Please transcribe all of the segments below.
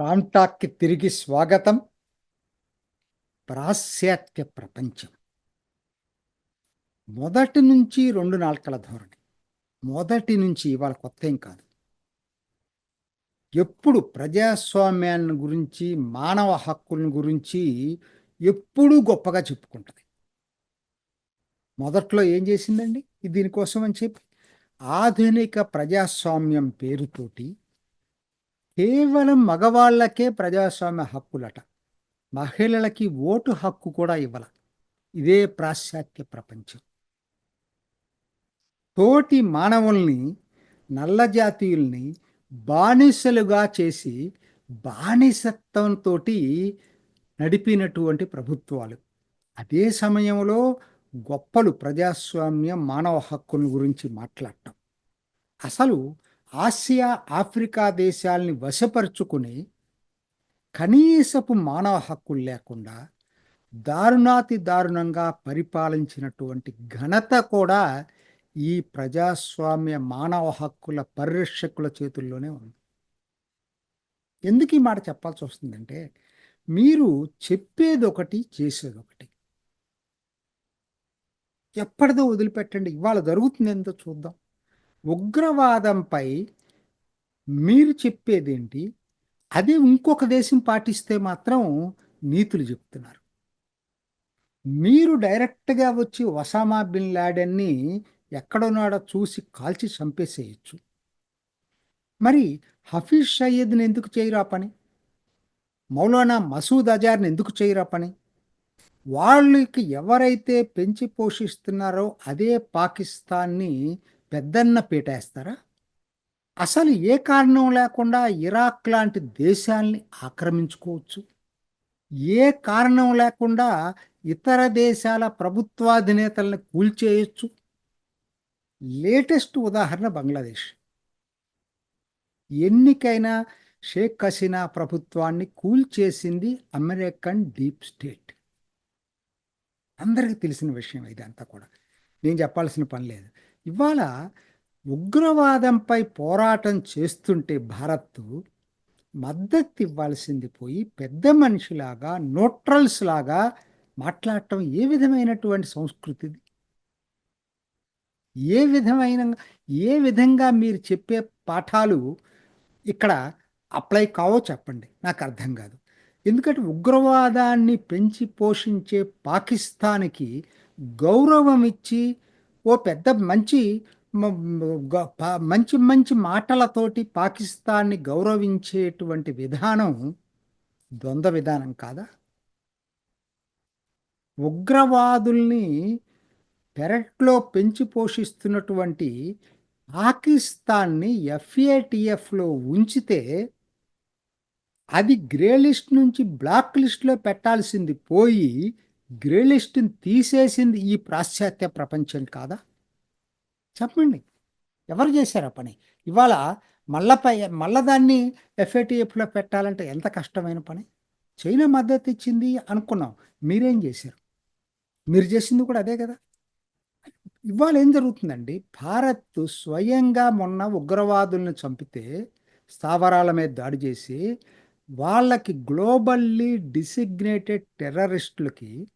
రామ్టాక్కి తిరిగి స్వాగతం. ప్రాశ్చాత్య ప్రపంచం. మొదటి నుంచి రెండు నాలుకల ధోరణి. మొదటి నుంచి ఇవాళ కొత్త ఏం కాదు. ఎప్పుడు ప్రజాస్వామ్యాన్ని గురించి మానవ హక్కులను గురించి ఎప్పుడూ గొప్పగా చెప్పుకుంటుంది. మొదట్లో ఏం చేసిందండి? దీనికోసం అని చెప్పి ఆధునిక ప్రజాస్వామ్యం పేరుతోటి కేవలం మగవాళ్ళకే ప్రజాస్వామ్య హక్కులట. మహిళలకి ఓటు హక్కు కూడా ఇవ్వాల. ఇదే పాశ్చాత్య ప్రపంచం. తోటి మానవుల్ని నల్ల జాతీయుల్ని బానిసలుగా చేసి బానిసత్వంతో నడిపినటువంటి ప్రభుత్వాలు. అదే సమయంలో గొప్పలు ప్రజాస్వామ్య మానవ హక్కుల గురించి మాట్లాడటం. అసలు ఆసియా ఆఫ్రికా దేశాల్ని వశపరుచుకుని కనీసపు మానవ హక్కులు లేకుండా దారుణాతి దారుణంగా పరిపాలించినటువంటి ఘనత కూడా ఈ ప్రజాస్వామ్య మానవ హక్కుల పరిరక్షకుల చేతుల్లోనే ఉంది. ఎందుకు ఈ మాట చెప్పాల్సి వస్తుందంటే మీరు చెప్పేది ఒకటి చేసేది ఒకటి ఎప్పటిదో వదిలిపెట్టండి. ఇవాళ జరుగుతుంది ఎంతో చూద్దాం. ఉగ్రవాదంపై మీరు చెప్పేదేంటి? అదే ఇంకొక దేశం పాటిస్తే మాత్రం నీతులు చెప్తున్నారు. మీరు డైరెక్ట్గా వచ్చి ఒసామా బిన్ లాడెన్ని ఎక్కడున్నాడో చూసి కాల్చి చంపేసేయచ్చు. మరి హఫీజ్ సయ్యద్ని ఎందుకు చేయరా పని? మౌలానా మసూద్ అజార్ని ఎందుకు చేయరా పని? వాళ్ళకి ఎవరైతే పెంచి పోషిస్తున్నారో అదే పాకిస్తాన్ని పెద్దన్న పీటేస్తారా అసలు ఏ కారణం లేకుండా ఇరాక్ లాంటి దేశాల్ని ఆక్రమించుకోవచ్చు? ఏ కారణం లేకుండా ఇతర దేశాల ప్రభుత్వాధినేతలను కూల్చేయచ్చు? లేటెస్ట్ ఉదాహరణ బంగ్లాదేశ్. ఎన్నికైనా షేక్ హసీనా ప్రభుత్వాన్ని కూల్చేసింది అమెరికన్ డీప్ స్టేట్. అందరికీ తెలిసిన విషయం ఇదంతా కూడా. నేను చెప్పాల్సిన పని లేదు. ఇవాళ ఉగ్రవాదంపై పోరాటం చేస్తుంటే భారత్ మద్దతు ఇవ్వాల్సింది పోయి పెద్ద మనిషిలాగా న్యూట్రల్స్ లాగా మాట్లాడటం ఏ విధమైనటువంటి సంస్కృతిది ఏ విధమైన ఏ విధంగా మీరు చెప్పే పాఠాలు ఇక్కడ అప్లై కావో చెప్పండి. నాకు అర్థం కాదు. ఎందుకంటే ఉగ్రవాదాన్ని పెంచి పోషించే పాకిస్తాన్కి గౌరవం ఇచ్చి ఓ పెద్ద మంచి మంచి మంచి మాటలతోటి పాకిస్తాన్ని గౌరవించేటువంటి విధానం ద్వంద్వ విధానం కాదా? ఉగ్రవాదుల్ని పెరట్లో పెంచి పోషిస్తున్నటువంటి పాకిస్తాన్ని ఎఫ్ఏటిఎఫ్లో ఉంచితే అది గ్రే లిస్ట్ నుంచి బ్లాక్ లిస్ట్లో పెట్టాల్సింది పోయి గ్రేలిస్ట్ని తీసేసింది ఈ పాశ్చాత్య ప్రపంచం కాదా? చెప్పండి. ఎవరు చేశారు ఆ పని? ఇవాళ మళ్ళపై మళ్ళా దాన్ని ఎఫ్ఏటిఎఫ్లో పెట్టాలంటే ఎంత కష్టమైన పని? చైనా మద్దతు ఇచ్చింది అనుకున్నాం. మీరేం చేశారు? మీరు చేసింది కూడా అదే కదా? ఇవాళ ఏం జరుగుతుందండి? భారత్ స్వయంగా మొన్న ఉగ్రవాదులను చంపితే స్థావరాల మీద దాడి చేసి వాళ్ళకి గ్లోబల్లీ డిసిగ్నేటెడ్ టెర్రరిస్టులకి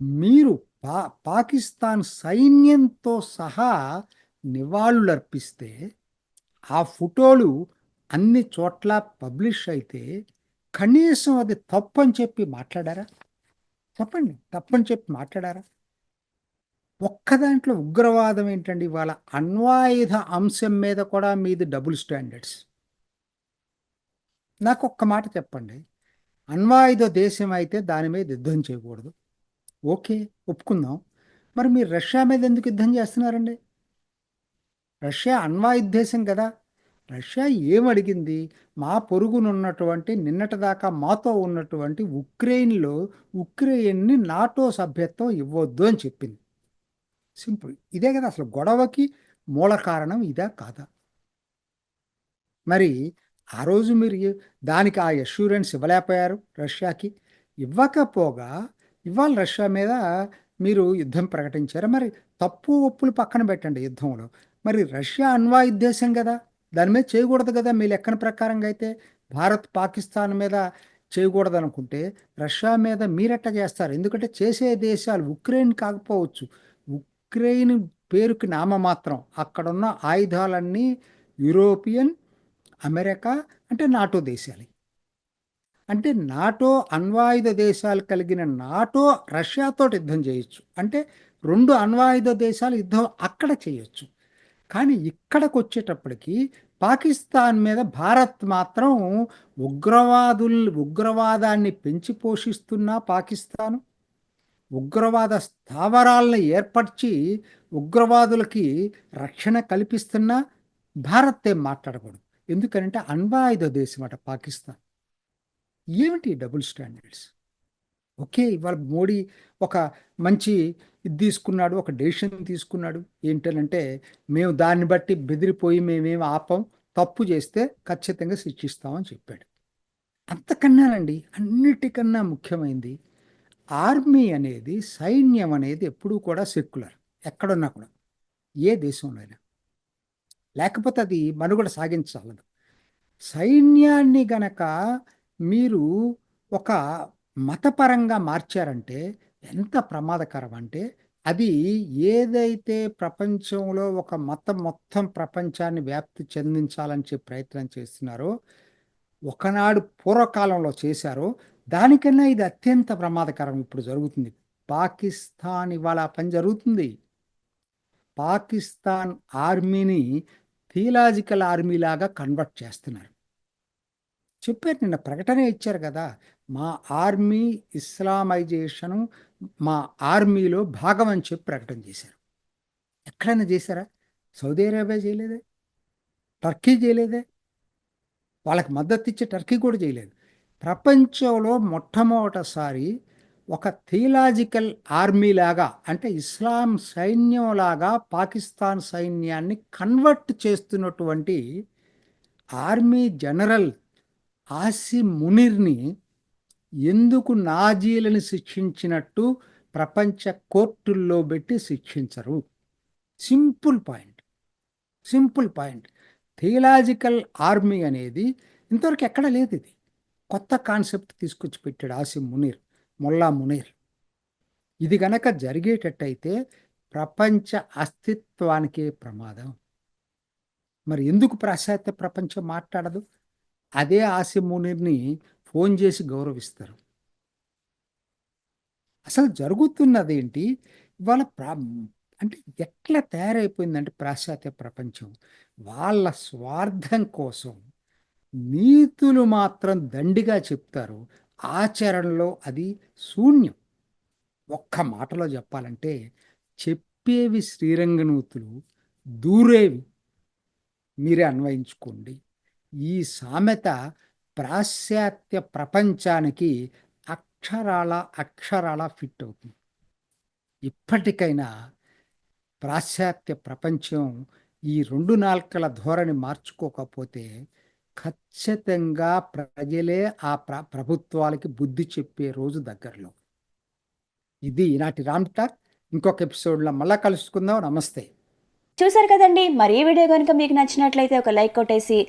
మీరు పా పాకిస్తాన్ సైన్యంతో సహా నివాళులర్పిస్తే ఆ ఫోటోలు అన్ని చోట్ల పబ్లిష్ అయితే కనీసం అది తప్పని చెప్పి మాట్లాడారా? చెప్పండి తప్పని చెప్పి మాట్లాడారా? ఒక్క దాంట్లో ఉగ్రవాదం ఏంటండి? ఇవాళ అణ్వాయుధ అంశం మీద కూడా మీది డబుల్ స్టాండర్డ్స్. నాకు ఒక్క మాట చెప్పండి. అణ్వాయుధ దేశం అయితే దాని మీద యుద్ధం చేయకూడదు. ఓకే ఒప్పుకుందాం. మరి మీరు రష్యా మీద ఎందుకు యుద్ధం చేస్తున్నారండి? రష్యా అణ్వాయుధ కదా. రష్యా ఏమడిగింది మా పొరుగునున్నటువంటి నిన్నటిదాకా మాతో ఉన్నటువంటి ఉక్రెయిన్లో ఉక్రెయిన్ని నాటో సభ్యత్వం ఇవ్వద్దు అని చెప్పింది. సింపుల్. ఇదే కదా అసలు గొడవకి మూల కారణం ఇదా కాదా? మరి ఆ రోజు మీరు దానికి ఆ అష్యూరెన్స్ ఇవ్వలేకపోయారు రష్యాకి? ఇవ్వకపోగా ఇవాళ రష్యా మీద మీరు యుద్ధం ప్రకటించారు? మరి తప్పు ఒప్పులు పక్కన పెట్టండి యుద్ధంలో. మరి రష్యా అణ్వాయుద్ధేశం కదా? దాని మీద చేయకూడదు కదా మీ లెక్కన ప్రకారంగా అయితే? భారత్ పాకిస్తాన్ మీద చేయకూడదు అనుకుంటే రష్యా మీద మీరెట్ట చేస్తారు? ఎందుకంటే చేసే దేశాలు ఉక్రెయిన్ కాకపోవచ్చు. ఉక్రెయిన్ పేరుకి నామమాత్రం అక్కడున్న ఆయుధాలన్నీ యూరోపియన్ అమెరికా అంటే నాటో దేశాలు. అంటే నాటో అణ్వాయుధ దేశాలు కలిగిన నాటో రష్యాతో యుద్ధం చేయొచ్చు. అంటే రెండు అణ్వాయుధ దేశాలు యుద్ధం అక్కడ చేయొచ్చు. కానీ ఇక్కడికి వచ్చేటప్పటికి పాకిస్తాన్ మీద భారత్ మాత్రం ఉగ్రవాదుల్ ఉగ్రవాదాన్ని పెంచి పోషిస్తున్న పాకిస్తాను. ఉగ్రవాద స్థావరాలను ఏర్పరిచి ఉగ్రవాదులకి రక్షణ కల్పిస్తున్న భారత్ ఏం మాట్లాడకూడదు. ఎందుకంటే అణ్వాయుధ దేశం అట పాకిస్తాన్. ఏమిటి డబుల్ స్టాండర్డ్స్? ఓకే ఇవాళ మోడీ ఒక మంచి ఇది తీసుకున్నాడు ఒక డెసిషన్ తీసుకున్నాడు. ఏంటనంటే మేము దాన్ని బట్టి బెదిరిపోయి మేమేం ఆపం తప్పు చేస్తే ఖచ్చితంగా శిక్షిస్తామని చెప్పాడు. అంతకన్నానండి అన్నిటికన్నా ముఖ్యమైనది ఆర్మీ అనేది సైన్యం అనేది ఎప్పుడూ కూడా సెక్యులర్ ఎక్కడున్నా కూడా ఏ దేశంలో అయినా. లేకపోతే అది మనుగడ సాగించాలదు సైన్యాన్ని గనక మీరు ఒక మతపరంగా మార్చారంటే ఎంత ప్రమాదకరం అంటే అది ఏదైతే ప్రపంచంలో ఒక మతం మొత్తం ప్రపంచాన్ని వ్యాప్తి చెందించాలని చెప్పి ప్రయత్నం చేస్తున్నారో ఒకనాడు పూర్వకాలంలో చేశారో దానికన్నా ఇది అత్యంత ప్రమాదకరం ఇప్పుడు జరుగుతుంది. పాకిస్తాన్ ఇవాళ పని జరుగుతుంది. పాకిస్తాన్ ఆర్మీని థియలాజికల్ ఆర్మీలాగా కన్వర్ట్ చేస్తున్నారు. చెప్పారు నిన్న ప్రకటన ఇచ్చారు కదా మా ఆర్మీ ఇస్లామైజేషను మా ఆర్మీలో భాగం అని చెప్పి ప్రకటన చేశారు. ఎక్కడైనా చేశారా? సౌదీ అరేబియా చేయలేదే? టర్కీ చేయలేదే? వాళ్ళకి మద్దతు ఇచ్చే టర్కీ కూడా చేయలేదు. ప్రపంచంలో మొట్టమొదటిసారి ఒక థియలాజికల్ ఆర్మీ లాగా అంటే ఇస్లాం సైన్యం లాగా పాకిస్తాన్ సైన్యాన్ని కన్వర్ట్ చేస్తున్నటువంటి ఆర్మీ జనరల్ ఆసి మునిర్ని ఎందుకు నాజీలను శిక్షించినట్టు ప్రపంచ కోర్టుల్లో పెట్టి శిక్షించరు? Simple point. Simple point. Theological army అనేది ఇంతవరకు ఎక్కడ లేదు ఇది. కొత్త కాన్సెప్ట్ తీసుకొచ్చి పెట్టాడు ఆసిం మునీర్ మొల్లా మునీర్. ఇది గనక జరిగేటట్టయితే ప్రపంచ అస్తిత్వానికే ప్రమాదం. మరి ఎందుకు పాశ్చాత్య ప్రపంచం మాట్లాడదు? అదే ఆసిం ఫోన్ చేసి గౌరవిస్తారు. అసలు జరుగుతున్నది ఏంటి ఇవాళ ప్రా అంటే ఎట్లా తయారైపోయిందంటే పాశ్చాత్య ప్రపంచం. వాళ్ళ స్వార్థం కోసం నీతులు మాత్రం దండిగా చెప్తారు. ఆచరణలో అది శూన్యం. ఒక్క మాటలో చెప్పాలంటే చెప్పేవి శ్రీరంగనూతులు దూరేవి. మీరే అన్వయించుకోండి. ఈ సామెత పాశ్చాత్య ప్రపంచానికి అక్షరాల అక్షరాల ఫిట్ అవుతుంది. ఇప్పటికైనా పాశ్చాత్య ప్రపంచం ఈ రెండు నాల్కల ధోరణి మార్చుకోకపోతే ఖచ్చితంగా ప్రజలే ఆ ప్ర ప్రభుత్వాలకి బుద్ధి చెప్పే రోజు దగ్గరలో. ఇది ఈనాటి రామ్ టాక్. ఇంకొక ఎపిసోడ్లో మళ్ళా కలుసుకుందాం. నమస్తే. చూసారు కదండి మరి ఈ వీడియో కనుక మీకు నచ్చినట్లయితే ఒక లైక్ కొట్టేసి